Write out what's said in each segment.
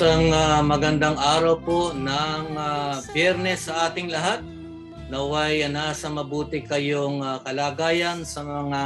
Isang ah, magandang araw po ng ah, biyernes sa ating lahat. Naway ah, nasa mabuti kayong ah, kalagayan sa mga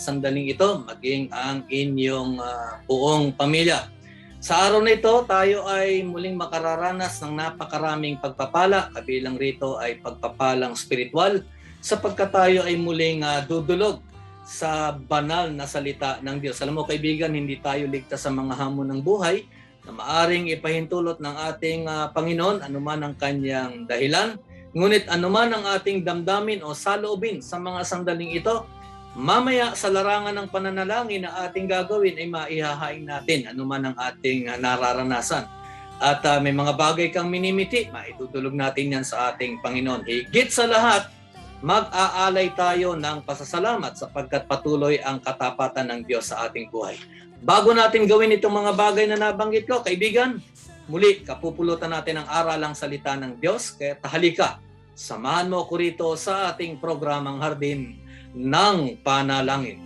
sandaling ito, maging ang inyong ah, buong pamilya. Sa araw na ito, tayo ay muling makararanas ng napakaraming pagpapala. Kabilang rito ay pagpapalang spiritual sapagkat tayo ay muling ah, dudulog sa banal na salita ng Diyos. Alam mo kaibigan, hindi tayo ligtas sa mga hamon ng buhay na maaring ipahintulot ng ating ah, Panginoon anuman ang kanyang dahilan. Ngunit anuman ang ating damdamin o saloobin sa mga sandaling ito, mamaya sa larangan ng pananalangin na ating gagawin ay maihahain natin anuman ang ating ah, nararanasan. At ah, may mga bagay kang minimiti, maitutulog natin yan sa ating Panginoon. Higit sa lahat, mag-aalay tayo ng pasasalamat sapagkat patuloy ang katapatan ng Diyos sa ating buhay. Bago natin gawin itong mga bagay na nabanggit ko, kaibigan, muli kapupulutan natin ang aralang salita ng Diyos. Kaya tahalika, samahan mo ko rito sa ating programang Hardin ng Panalangin.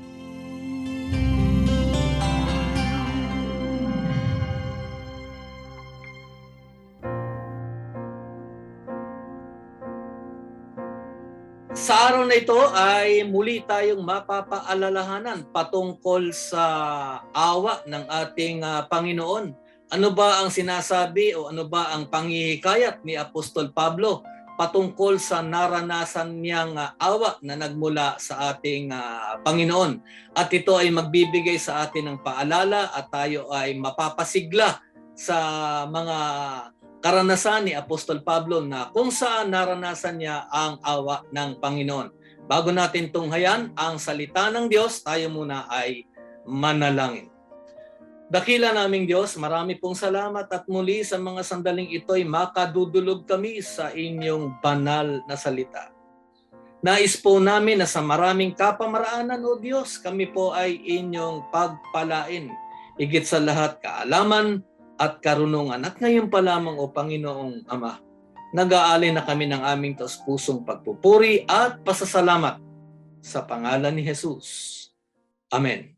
Sa araw na ito ay muli tayong mapapaalalahanan patungkol sa awa ng ating ah, Panginoon. Ano ba ang sinasabi o ano ba ang pangihikayat ni Apostol Pablo patungkol sa naranasan niyang ah, awa na nagmula sa ating ah, Panginoon? At ito ay magbibigay sa atin ng paalala at tayo ay mapapasigla sa mga karanasan ni Apostol Pablo na kung saan naranasan niya ang awa ng Panginoon. Bago natin tunghayan ang salita ng Diyos, tayo muna ay manalangin. Dakila naming Diyos, marami pong salamat at muli sa mga sandaling ito'y makadudulog kami sa inyong banal na salita. Nais po namin na sa maraming kapamaraanan o Diyos, kami po ay inyong pagpalain. Higit sa lahat, kaalaman, at karunungan. At ngayon pa lamang o Panginoong Ama, nag-aalay na kami ng aming taus-pusong pagpupuri at pasasalamat sa pangalan ni Jesus. Amen.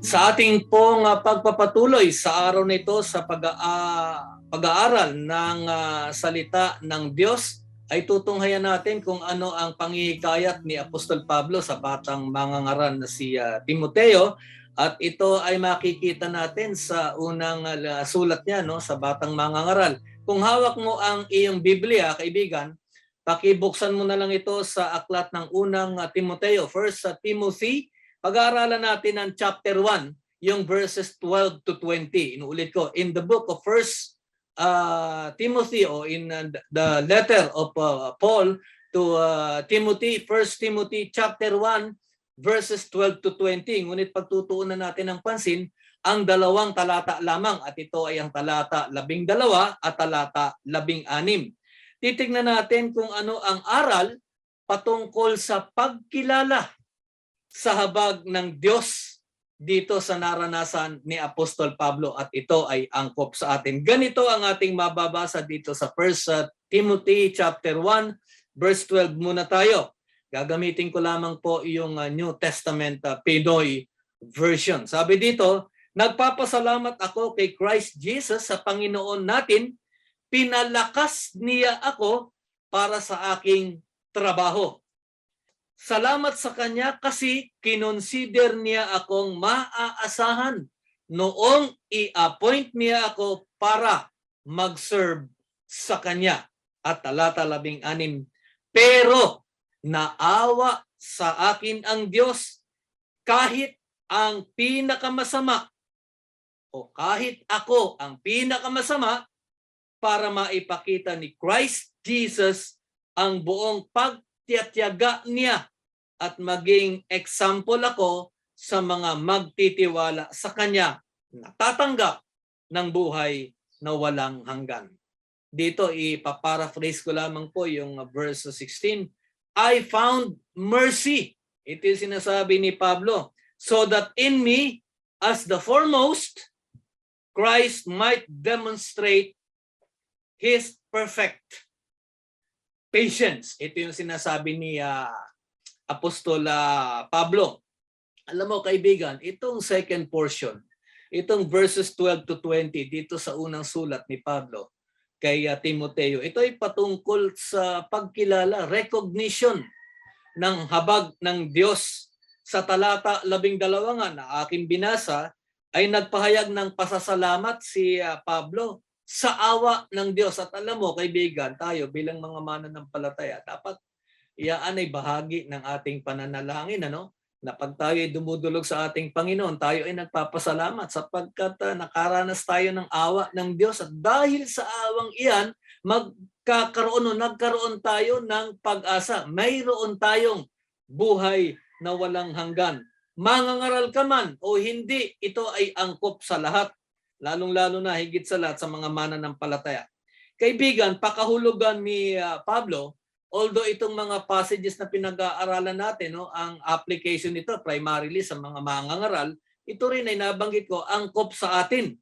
Sa ating pong ah, pagpapatuloy sa araw na ito sa pag, ah, pag-aaral ng ah, salita ng Diyos, ay tutunghayan natin kung ano ang pangihikayat ni Apostol Pablo sa batang mangangaral na si ah, Timoteo at ito ay makikita natin sa unang ah, sulat niya no sa batang mangangaral. Kung hawak mo ang iyong Biblia, kaibigan, pakibuksan mo na lang ito sa aklat ng unang ah, Timoteo, First sa Timothy, pag-aaralan natin ang chapter 1, yung verses 12 to 20. Inuulit ko, in the book of First uh, Timothy o in uh, the letter of uh, Paul to uh, Timothy, 1 Timothy chapter 1 verses 12 to 20. Ngunit pagtutuunan natin ng pansin ang dalawang talata lamang at ito ay ang talata labing dalawa at talata labing anim. Titignan natin kung ano ang aral patungkol sa pagkilala sa habag ng Diyos dito sa naranasan ni Apostol Pablo at ito ay angkop sa atin. Ganito ang ating mababasa dito sa 1 Timothy chapter 1 verse 12 muna tayo. Gagamitin ko lamang po yung uh, New Testament uh, Pinoy version. Sabi dito, nagpapasalamat ako kay Christ Jesus sa Panginoon natin, pinalakas niya ako para sa aking trabaho. Salamat sa Kanya kasi kinonsider niya akong maaasahan. Noong i-appoint niya ako para mag-serve sa Kanya. At talata labing anim, pero naawa sa akin ang Diyos. Kahit ang pinakamasama o kahit ako ang pinakamasama para maipakita ni Christ Jesus ang buong pagtiyatyaga niya at maging example ako sa mga magtitiwala sa Kanya na tatanggap ng buhay na walang hanggan. Dito ipaparaphrase ko lamang po yung uh, verse 16. I found mercy. Ito yung sinasabi ni Pablo. So that in me, as the foremost, Christ might demonstrate His perfect patience. Ito yung sinasabi ni ah, Apostol ah, Pablo. Alam mo kaibigan, itong second portion, itong verses 12 to 20 dito sa unang sulat ni Pablo kay ah, Timoteo, ito ay patungkol sa pagkilala, recognition ng habag ng Diyos. Sa talata labing dalawa nga na aking binasa, ay nagpahayag ng pasasalamat si ah, Pablo sa awa ng Diyos. At alam mo, kaibigan, tayo bilang mga mananampalataya, dapat iyaan ay bahagi ng ating pananalangin, ano? Na pag tayo ay dumudulog sa ating Panginoon, tayo ay nagpapasalamat sapagkat ah, nakaranas tayo ng awa ng Diyos. At dahil sa awang iyan, magkakaroon o nagkaroon tayo ng pag-asa. Mayroon tayong buhay na walang hanggan. Mangangaral ka man o hindi, ito ay angkop sa lahat lalong-lalo na higit sa lahat sa mga mananampalataya. Kaibigan, pakahulugan ni ah, Pablo, although itong mga passages na pinag-aaralan natin, no, ang application nito primarily sa mga mangangaral, ito rin ay nabanggit ko, angkop sa atin.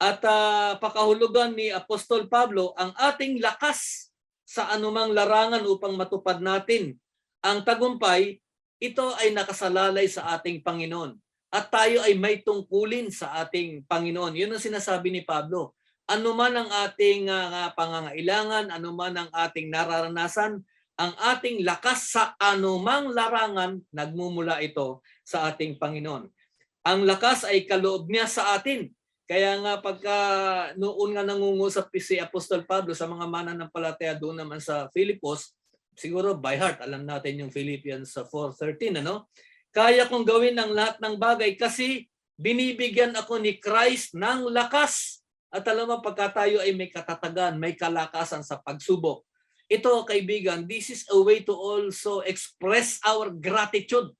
At ah, pakahulugan ni Apostol Pablo, ang ating lakas sa anumang larangan upang matupad natin ang tagumpay, ito ay nakasalalay sa ating Panginoon at tayo ay may tungkulin sa ating Panginoon. Yun ang sinasabi ni Pablo. Ano man ang ating ah, pangangailangan, ano man ang ating nararanasan, ang ating lakas sa anumang larangan, nagmumula ito sa ating Panginoon. Ang lakas ay kaloob niya sa atin. Kaya nga pagka noon nga nangungusap si Apostol Pablo sa mga mananampalataya doon naman sa Filipos, siguro by heart, alam natin yung Philippians sa 4.13, ano? kaya kong gawin ang lahat ng bagay kasi binibigyan ako ni Christ ng lakas. At alam mo, pagka tayo ay may katatagan, may kalakasan sa pagsubok, ito kaibigan, this is a way to also express our gratitude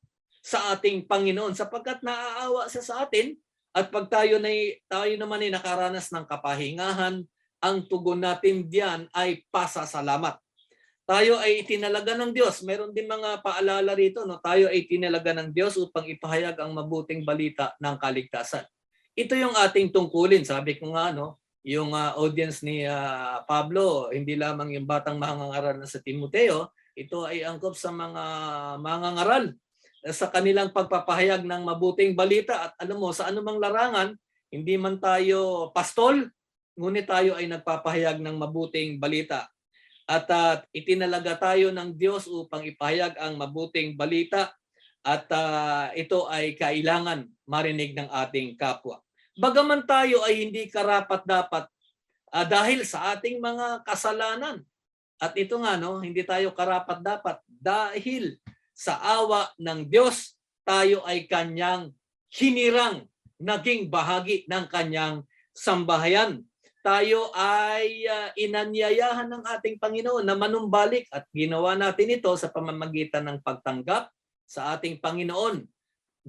sa ating Panginoon sapagkat naaawa siya sa atin at pag tayo, na, tayo naman ay nakaranas ng kapahingahan, ang tugon natin diyan ay pasasalamat tayo ay itinalaga ng Diyos. Meron din mga paalala rito, no? tayo ay itinalaga ng Diyos upang ipahayag ang mabuting balita ng kaligtasan. Ito yung ating tungkulin. Sabi ko nga, no, yung uh, audience ni uh, Pablo, hindi lamang yung batang mangangaral na sa Timoteo, ito ay angkop sa mga mangangaral sa kanilang pagpapahayag ng mabuting balita. At alam mo, sa anumang larangan, hindi man tayo pastol, ngunit tayo ay nagpapahayag ng mabuting balita at uh, itinalaga tayo ng Diyos upang ipahayag ang mabuting balita at uh, ito ay kailangan marinig ng ating kapwa. Bagaman tayo ay hindi karapat dapat uh, dahil sa ating mga kasalanan. At ito nga no, hindi tayo karapat dapat dahil sa awa ng Diyos tayo ay kanyang hinirang naging bahagi ng kanyang sambahayan. Tayo ay uh, inanyayahan ng ating Panginoon na manumbalik at ginawa natin ito sa pamamagitan ng pagtanggap sa ating Panginoon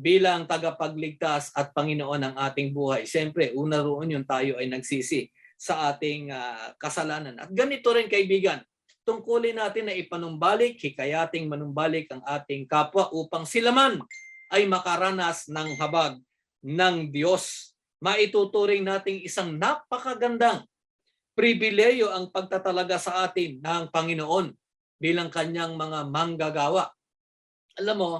bilang tagapagligtas at Panginoon ng ating buhay. Siyempre, una roon yung tayo ay nagsisi sa ating uh, kasalanan. At ganito rin kaibigan, tungkulin natin na ipanumbalik, hikayating manumbalik ang ating kapwa upang sila man ay makaranas ng habag ng Diyos maituturing nating isang napakagandang pribileyo ang pagtatalaga sa atin ng Panginoon bilang kanyang mga manggagawa. Alam mo,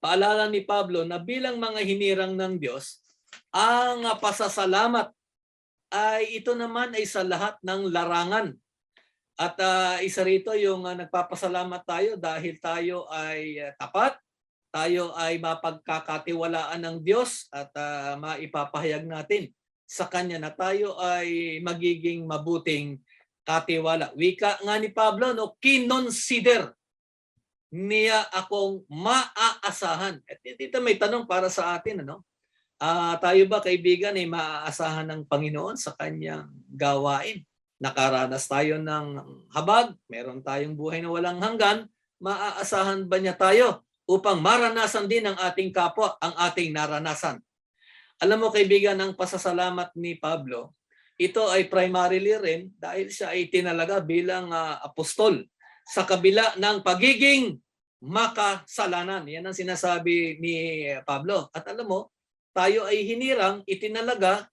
paalala ni Pablo na bilang mga hinirang ng Diyos, ang pasasalamat ay ito naman ay sa lahat ng larangan. At uh, isa rito yung uh, nagpapasalamat tayo dahil tayo ay uh, tapat, tayo ay mapagkakatiwalaan ng Diyos at uh, maipapahayag natin sa Kanya na tayo ay magiging mabuting katiwala. Wika nga ni Pablo, no, kinonsider niya akong maaasahan. At dito may tanong para sa atin, ano? Ah, tayo ba kaibigan ay maaasahan ng Panginoon sa kanyang gawain? Nakaranas tayo ng habag, meron tayong buhay na walang hanggan, maaasahan ba niya tayo upang maranasan din ng ating kapwa ang ating naranasan? Alam mo kaibigan, ang pasasalamat ni Pablo, ito ay primarily rin dahil siya ay tinalaga bilang ah, apostol sa kabila ng pagiging makasalanan. Yan ang sinasabi ni Pablo. At alam mo, tayo ay hinirang, itinalaga.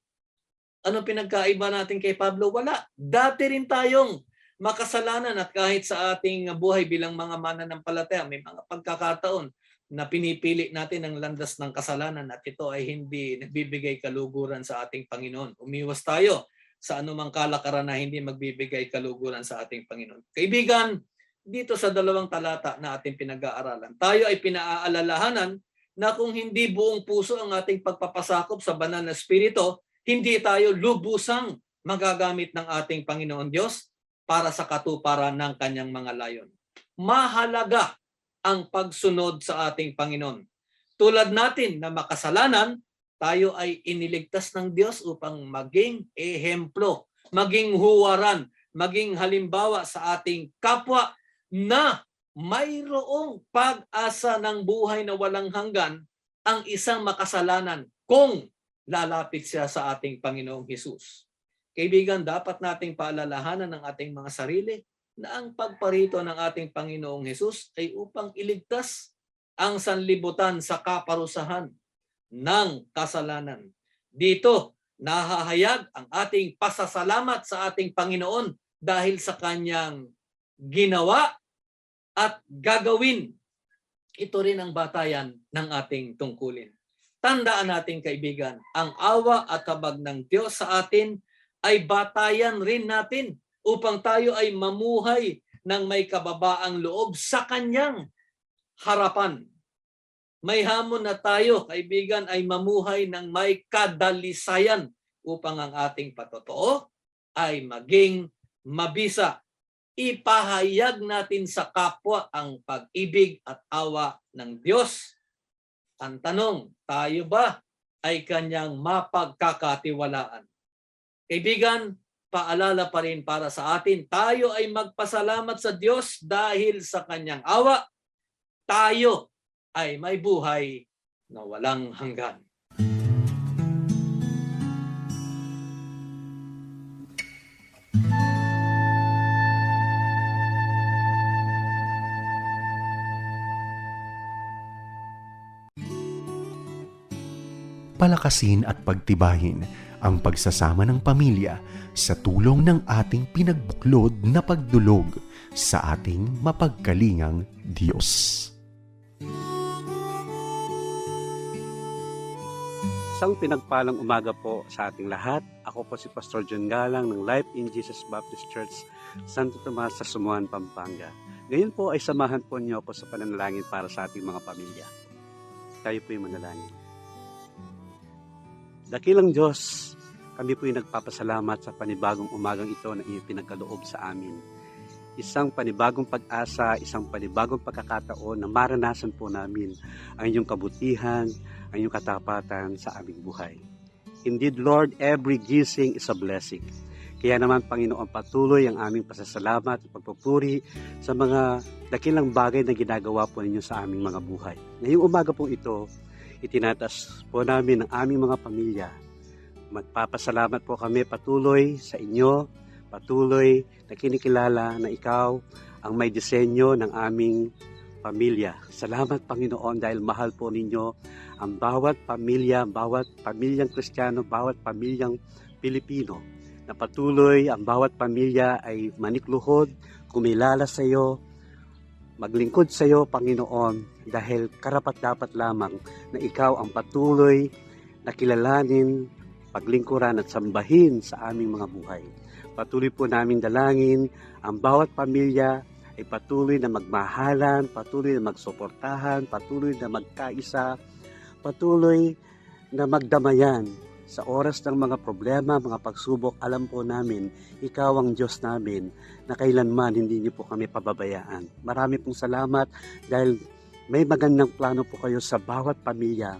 Anong pinagkaiba natin kay Pablo? Wala. Dati rin tayong makasalanan at kahit sa ating buhay bilang mga mananampalataya, may mga pagkakataon na pinipili natin ang landas ng kasalanan at ito ay hindi nagbibigay kaluguran sa ating Panginoon. Umiwas tayo sa anumang kalakaran na hindi magbibigay kaluguran sa ating Panginoon. Kaibigan, dito sa dalawang talata na ating pinag-aaralan, tayo ay pinaaalalahanan na kung hindi buong puso ang ating pagpapasakop sa banal na spirito, hindi tayo lubusang magagamit ng ating Panginoon Diyos para sa katuparan ng kanyang mga layon. Mahalaga ang pagsunod sa ating Panginoon. Tulad natin na makasalanan, tayo ay iniligtas ng Diyos upang maging ehemplo, maging huwaran, maging halimbawa sa ating kapwa na mayroong pag-asa ng buhay na walang hanggan ang isang makasalanan kung lalapit siya sa ating Panginoong Hesus. Kaibigan, dapat nating paalalahanan ng ating mga sarili na ang pagparito ng ating Panginoong Hesus ay upang iligtas ang sanlibutan sa kaparusahan ng kasalanan. Dito, nahahayag ang ating pasasalamat sa ating Panginoon dahil sa kanyang ginawa at gagawin. Ito rin ang batayan ng ating tungkulin. Tandaan natin kaibigan, ang awa at kabag ng Diyos sa atin ay batayan rin natin upang tayo ay mamuhay ng may kababaang loob sa kanyang harapan. May hamon na tayo, kaibigan, ay mamuhay ng may kadalisayan upang ang ating patotoo ay maging mabisa. Ipahayag natin sa kapwa ang pag-ibig at awa ng Diyos. Ang tanong, tayo ba ay kanyang mapagkakatiwalaan? Kaibigan, paalala pa rin para sa atin, tayo ay magpasalamat sa Diyos dahil sa kanyang awa. Tayo ay may buhay na walang hanggan. Palakasin at pagtibayin ang pagsasama ng pamilya sa tulong ng ating pinagbuklod na pagdulog sa ating mapagkalingang Diyos. Isang pinagpalang umaga po sa ating lahat. Ako po si Pastor John Galang ng Life in Jesus Baptist Church, Santo Tomas sa Sumuan, Pampanga. Ngayon po ay samahan po niyo ako sa pananalangin para sa ating mga pamilya. Tayo po yung manalangin. Dakilang Diyos, kami po yung nagpapasalamat sa panibagong umagang ito na iyong pinagkaloob sa amin. Isang panibagong pag-asa, isang panibagong pagkakataon na maranasan po namin ang iyong kabutihan, ang iyong katapatan sa aming buhay. Indeed, Lord, every gising is a blessing. Kaya naman, Panginoon, patuloy ang aming pasasalamat at pagpupuri sa mga dakilang bagay na ginagawa po ninyo sa aming mga buhay. Ngayong umaga po ito, itinatas po namin ang aming mga pamilya. Magpapasalamat po kami patuloy sa inyo, patuloy na kinikilala na ikaw ang may disenyo ng aming pamilya. Salamat Panginoon dahil mahal po ninyo ang bawat pamilya, bawat pamilyang Kristiyano, bawat pamilyang Pilipino na patuloy ang bawat pamilya ay manikluhod, kumilala sa iyo, maglingkod sa iyo, Panginoon, dahil karapat dapat lamang na ikaw ang patuloy na kilalanin, paglingkuran at sambahin sa aming mga buhay. Patuloy po namin dalangin ang bawat pamilya ay patuloy na magmahalan, patuloy na magsuportahan, patuloy na magkaisa, patuloy na magdamayan Sa oras ng mga problema, mga pagsubok, alam po namin, ikaw ang Diyos namin na kailanman hindi niyo po kami pababayaan. Marami pong salamat dahil may magandang plano po kayo sa bawat pamilya.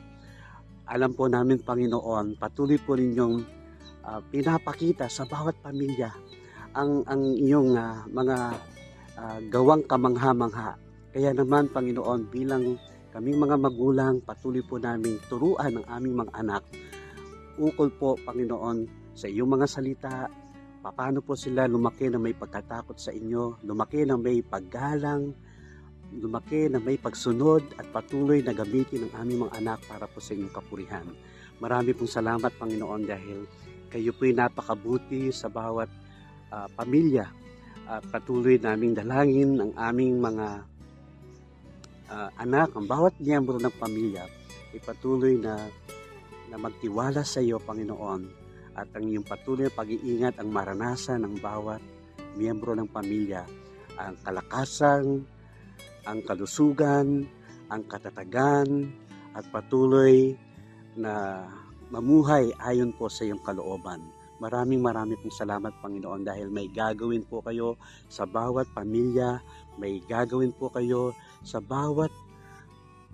Alam po namin, Panginoon, patuloy po ninyong ah, pinapakita sa bawat pamilya ang ang iyong ah, mga ah, gawang kamangha-mangha. Kaya naman, Panginoon, bilang kaming mga magulang, patuloy po namin turuan ang aming mga anak. Ukol po, Panginoon, sa iyong mga salita, paano po sila lumaki na may pagkatakot sa inyo, lumaki na may paggalang, lumaki na may pagsunod at patuloy na gamitin ang aming mga anak para po sa inyong kapurihan. Marami pong salamat, Panginoon, dahil kayo po'y napakabuti sa bawat ah, pamilya. At patuloy naming dalangin ang aming mga ah, anak, ang bawat miyembro ng pamilya. Ay patuloy na na magtiwala sa iyo, Panginoon, at ang iyong patuloy na pag-iingat ang maranasan ng bawat miyembro ng pamilya, ang kalakasan, ang kalusugan, ang katatagan, at patuloy na mamuhay ayon po sa iyong kalooban. Maraming maraming pong salamat Panginoon dahil may gagawin po kayo sa bawat pamilya, may gagawin po kayo sa bawat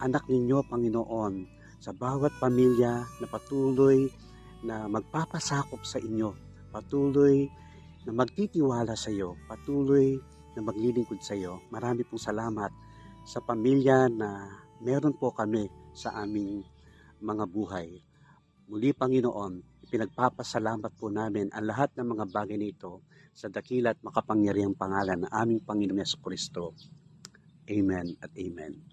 anak ninyo Panginoon, sa bawat pamilya na patuloy na magpapasakop sa inyo, patuloy na magtitiwala sa iyo, patuloy na maglilingkod sa iyo. Marami pong salamat sa pamilya na meron po kami sa aming mga buhay. Muli Panginoon, pinagpapasalamat po namin ang lahat ng mga bagay nito sa dakila at makapangyarihang pangalan ng aming Panginoon Yeso Kristo. Amen at Amen.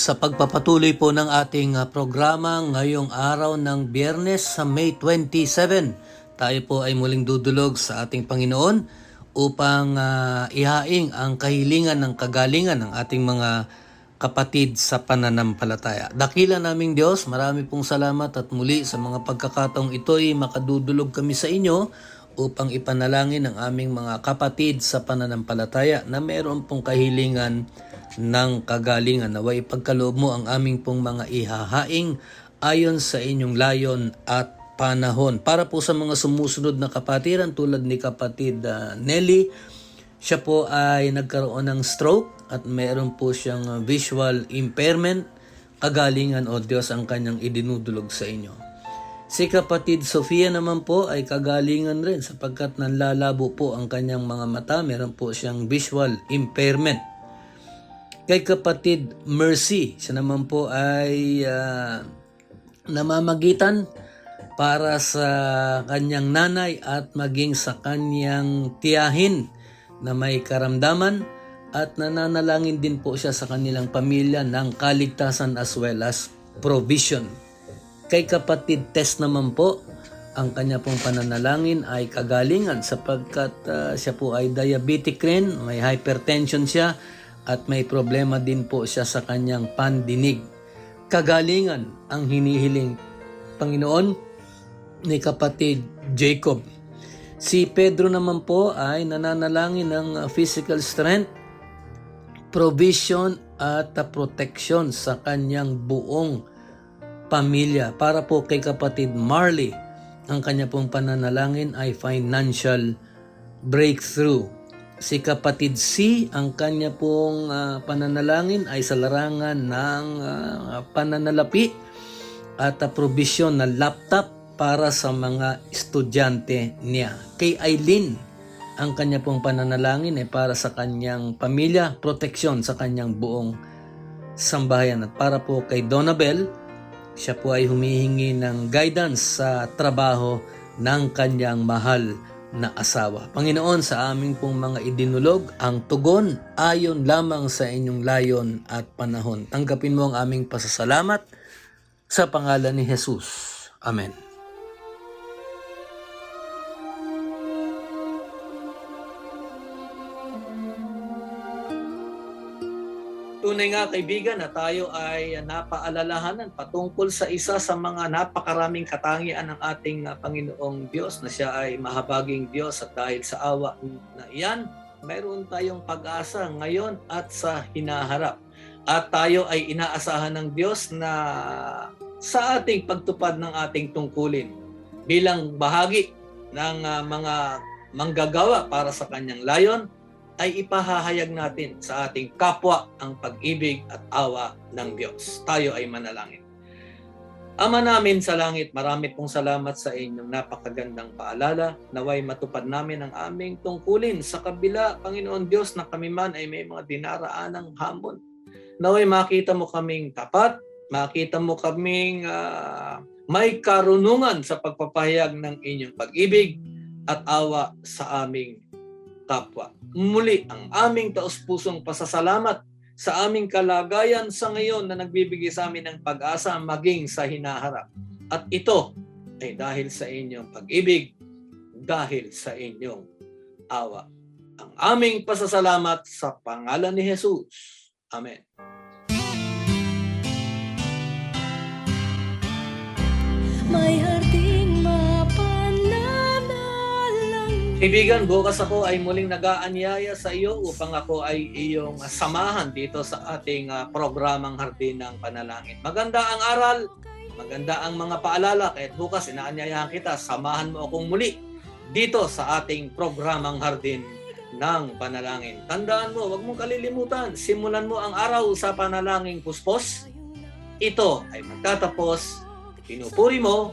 Sa pagpapatuloy po ng ating ah, programa ngayong araw ng Biyernes sa May 27, tayo po ay muling dudulog sa ating Panginoon upang ah, ihaing ang kahilingan ng kagalingan ng ating mga kapatid sa pananampalataya. Dakila naming Diyos, marami pong salamat at muli sa mga pagkakataong ito ay makadudulog kami sa inyo upang ipanalangin ang aming mga kapatid sa pananampalataya na meron pong kahilingan ng kagalingan. Naway pagkaloob mo ang aming pong mga ihahaing ayon sa inyong layon at panahon. Para po sa mga sumusunod na kapatiran tulad ni kapatid ah, Nelly, siya po ay nagkaroon ng stroke at meron po siyang uh, visual impairment. Kagalingan o Diyos ang kanyang idinudulog sa inyo. Si kapatid Sofia naman po ay kagalingan rin sapagkat nanlalabo po ang kanyang mga mata. Meron po siyang visual impairment. Kay kapatid Mercy, siya naman po ay ah, namamagitan para sa kanyang nanay at maging sa kanyang tiyahin na may karamdaman at nananalangin din po siya sa kanilang pamilya ng kaligtasan as well as provision. Kay kapatid Tess naman po, ang kanya pong pananalangin ay kagalingan sapagkat ah, siya po ay diabetic rin, may hypertension siya at may problema din po siya sa kanyang pandinig. Kagalingan ang hinihiling Panginoon ni kapatid Jacob. Si Pedro naman po ay nananalangin ng physical strength, provision at protection sa kanyang buong pamilya. Para po kay kapatid Marley, ang kanya pong pananalangin ay financial breakthrough. Si kapatid C, ang kanya pong ah, pananalangin ay sa larangan ng ah, pananalapi at uh, provision na laptop para sa mga estudyante niya. Kay Eileen, ang kanya pong pananalangin ay para sa kanyang pamilya, proteksyon sa kanyang buong sambahayan. At para po kay Donabel, siya po ay humihingi ng guidance sa trabaho ng kanyang mahal na asawa. Panginoon, sa aming pong mga idinulog, ang tugon ayon lamang sa inyong layon at panahon. Tanggapin mo ang aming pasasalamat sa pangalan ni Jesus. Amen. Tunay nga kaibigan na tayo ay napaalalahanan patungkol sa isa sa mga napakaraming katangian ng ating uh, Panginoong Diyos na siya ay mahabaging Diyos at dahil sa awa na iyan, mayroon tayong pag-asa ngayon at sa hinaharap. At tayo ay inaasahan ng Diyos na sa ating pagtupad ng ating tungkulin bilang bahagi ng ah, mga manggagawa para sa kanyang layon ay ipahahayag natin sa ating kapwa ang pag-ibig at awa ng Diyos. Tayo ay manalangin. Ama namin sa langit, marami pong salamat sa inyong napakagandang paalala. Naway matupad namin ang aming tungkulin sa kabila, Panginoon Diyos, na kami man ay may mga dinaraan ng hamon. Naway makita mo kaming tapat, makita mo kaming ah, may karunungan sa pagpapahayag ng inyong pag-ibig at awa sa aming kapwa. Muli, ang aming taus-pusong pasasalamat sa aming kalagayan sa ngayon na nagbibigay sa amin ng pag-asa maging sa hinaharap. At ito ay dahil sa inyong pag-ibig, dahil sa inyong awa. Ang aming pasasalamat sa pangalan ni Jesus. Amen. Kaibigan, bukas ako ay muling nag-aanyaya sa iyo upang ako ay iyong samahan dito sa ating ah, programang Hardin ng Panalangin. Maganda ang aral, maganda ang mga paalala, kahit bukas inaanyayahan kita, samahan mo akong muli dito sa ating programang Hardin ng Panalangin. Tandaan mo, huwag mong kalilimutan, simulan mo ang araw sa panalangin puspos. Ito ay magtatapos, pinupuri mo